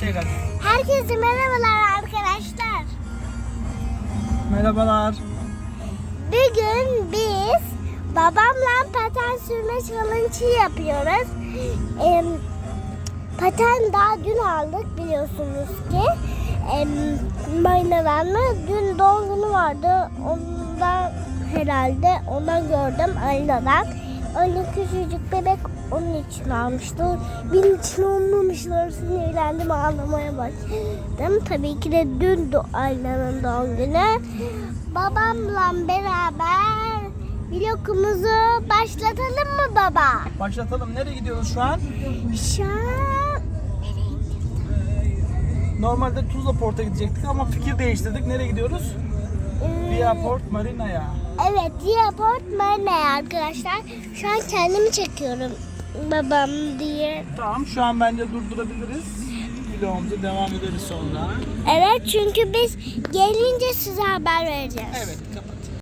Çek hadi. Herkese merhabalar arkadaşlar. Merhabalar. Bugün biz babamla paten sürme challenge yapıyoruz. Em, paten daha dün aldık biliyorsunuz ki. Em, Maynadan mı? Dün doğum günü vardı. Ondan herhalde ondan gördüm aynadan. Öyle küçücük bebek onun için almıştı. Benim için olmamışlar. Sinirlendim ağlamaya başladım. Tabii ki de dün Aynanın doğum günü. Babamla beraber vlogumuzu başlatalım mı baba? Başlatalım. Nereye gidiyoruz şu an? Şu an Normalde Tuzla Port'a gidecektik ama fikir değiştirdik. Nereye gidiyoruz? e, Viaport Marina'ya. Evet, Diaport Marmara arkadaşlar. Şu an kendimi çekiyorum babam diye. Tamam şu an bence durdurabiliriz. Vlogumuza devam ederiz sonra. Evet çünkü biz gelince size haber vereceğiz. Evet kapat.